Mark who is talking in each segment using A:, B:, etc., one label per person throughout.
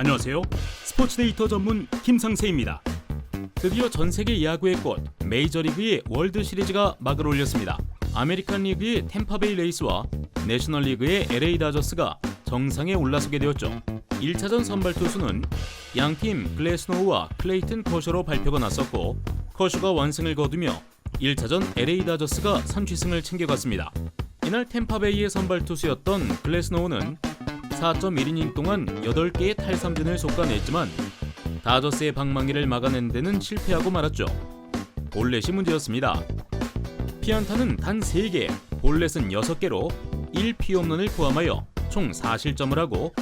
A: 안녕하세요. 스포츠 데이터 전문 김상세입니다. 드디어 전 세계 야구의 꽃 메이저리그의 월드 시리즈가 막을 올렸습니다. 아메리칸 리그의 템파베이 레이스와 내셔널 리그의 LA 다저스가 정상에 올라서게 되었죠. 1차전 선발 투수는 양팀 글래스노우와 클레이튼 커쇼로 발표가 났었고 커쇼가 완승을 거두며 1차전 LA 다저스가 선취승을 챙겨갔습니다. 이날 템파베이의 선발 투수였던 글래스노우는 4.1이닝 동안 8개의 탈삼진을 쏟아냈지만 다저스의 방망이를 막아낸 데는 실패하고 말았죠. 볼넷이 문제였습니다. 피안타는 단 3개, 볼넷은 6개로 1피홈런을 포함하여 총 4실점을 하고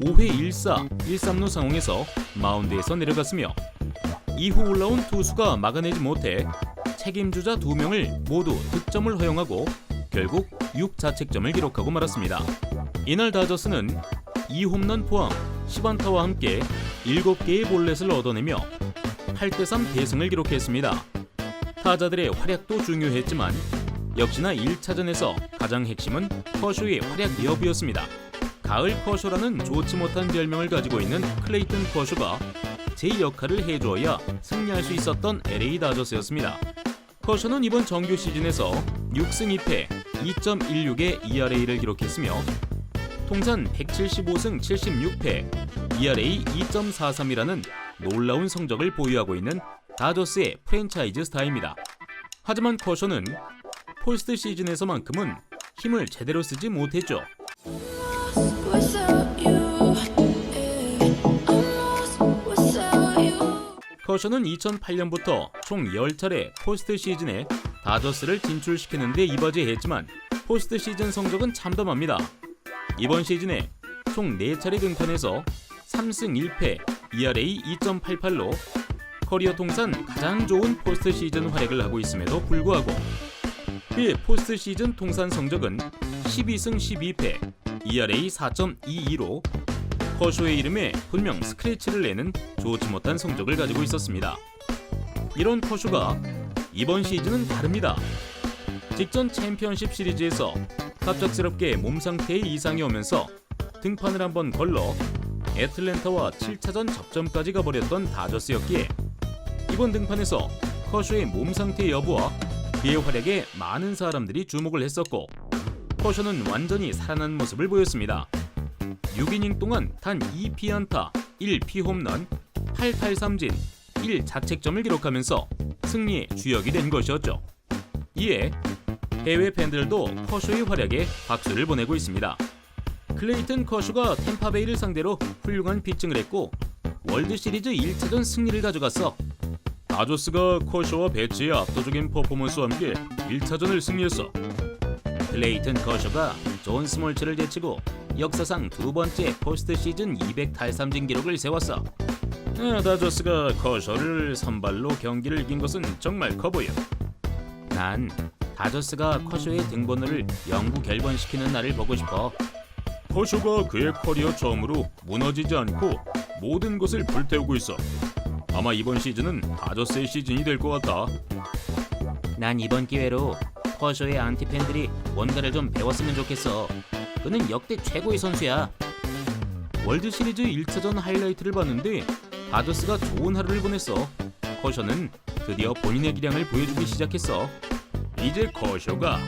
A: 5회 1사 1삼루 상황에서 마운드에서 내려갔으며 이후 올라온 투수가 막아내지 못해 책임주자 2명을 모두 득점을 허용하고 결국 6자책점을 기록하고 말았습니다. 이날 다저스는 2홈런 포함 10안타와 함께 7개의 볼넷을 얻어내며 8대3 대승을 기록했습니다. 타자들의 활약도 중요했지만 역시나 1차전에서 가장 핵심은 커쇼의 활약 여부였습니다. 가을 커쇼라는 좋지 못한 별명을 가지고 있는 클레이튼 커쇼가 제 역할을 해줘야 승리할 수 있었던 LA 다저스였습니다. 커쇼는 이번 정규 시즌에서 6승 2패 2.16의 ERA를 기록했으며 통산 175승 76패 ERA 2.43이라는 놀라운 성적을 보유하고 있는 다저스의 프랜차이즈 스타입니다. 하지만 커쇼는 포스트 시즌에서만큼은 힘을 제대로 쓰지 못했죠. 커쇼는 2008년부터 총 10차례 포스트 시즌에 다저스를 진출시키는 데 이바지했지만 포스트 시즌 성적은 참담합니다. 이번 시즌에 총 4차례 등판해서 3승 1패 ERA 2.88로 커리어 통산 가장 좋은 포스트 시즌 활약을 하고 있음에도 불구하고 그의 포스트 시즌 통산 성적은 12승 12패 ERA 4.22로 커쇼의 이름에 분명 스크래치를 내는 좋지 못한 성적을 가지고 있었습니다. 이런 커쇼가 이번 시즌은 다릅니다. 직전 챔피언십 시리즈에서 갑작스럽게 몸 상태에 이상이 오면서 등판을 한번 걸러 애틀랜타와 7차전 접전까지 가버렸던 다저스였기에 이번 등판에서 커쇼의 몸 상태 여부와 그의 활약에 많은 사람들이 주목을 했었고 커쇼는 완전히 살아난 모습을 보였습니다. 6이닝 동안 단 2피안타, 1피홈런, 8탈삼진, 1자책점을 기록하면서 승리의 주역이 된 것이었죠. 이에 해외 팬들도 커쇼의 활약에 박수를 보내고 있습니다. 클레이튼 커쇼가 템파베이를 상대로 훌륭한 피칭을 했고 월드 시리즈 1차전 승리를 가져갔어. 다조스가 커쇼와 배치의 압도적인 퍼포먼스와 함께 1차전을 승리했어. 클레이튼 커쇼가 존 스몰츠를 제치고 역사상 두 번째 포스트 시즌 200 탈삼진 기록을 세웠어. 아, 다저스가 커쇼를 선발로 경기를 이긴 것은 정말 커 보여. 난 다저스가 커쇼의 등번호를 영구 결번시키는 날을 보고 싶어. 커쇼가 그의 커리어 처음으로 무너지지 않고 모든 것을 불태우고 있어. 아마 이번 시즌은 다저스의 시즌이 될 것 같다. 난 이번 기회로 커쇼의 안티 팬들이 뭔가를 좀 배웠으면 좋겠어. 그는 역대 최고의 선수야. 월드 시리즈 1차전 하이라이트를 봤는데 다저스가 좋은 하루를 보냈어. 커쇼는 드디어 본인의 기량을 보여주기 시작했어. 이제 커쇼가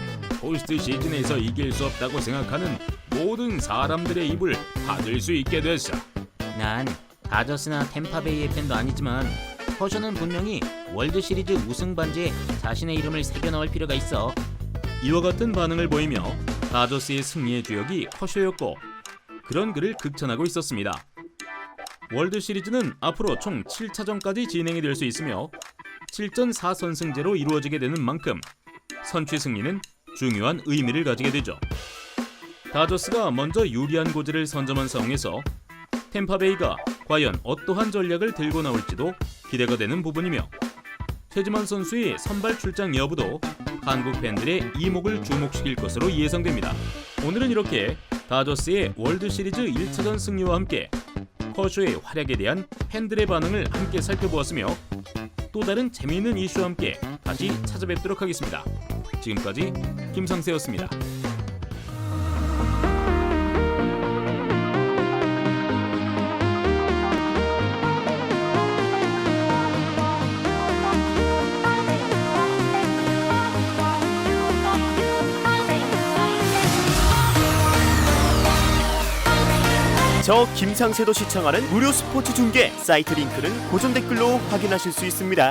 A: 포스트 시즌에서 이길 수 없다고 생각하는 모든 사람들의 입을 닫을 수 있게 됐어. 난 다저스나 템파베이의 팬도 아니지만 커쇼는 분명히 월드 시리즈 우승 반지에 자신의 이름을 새겨 넣을 필요가 있어. 이와 같은 반응을 보이며 다저스의 승리의 주역이 커쇼였고 그런 그를 극찬하고 있었습니다. 월드 시리즈는 앞으로 총 7차전까지 진행이 될 수 있으며 7전 4선승제로 이루어지게 되는 만큼 선취 승리는 중요한 의미를 가지게 되죠. 다저스가 먼저 유리한 고지를 선점한 상황에서 템파베이가 과연 어떠한 전략을 들고 나올지도 기대가 되는 부분이며 최지만 선수의 선발 출장 여부도 한국 팬들의 이목을 주목시킬 것으로 예상됩니다. 오늘은 이렇게 다저스의 월드 시리즈 1차전 승리와 함께 커쇼의 활약에 대한 팬들의 반응을 함께 살펴보았으며 또 다른 재미있는 이슈와 함께 다시 찾아뵙도록 하겠습니다. 지금까지 김상세였습니다.
B: 저 김상세도 시청하는 무료 스포츠 중계 사이트 링크는 고정 댓글로 확인하실 수 있습니다.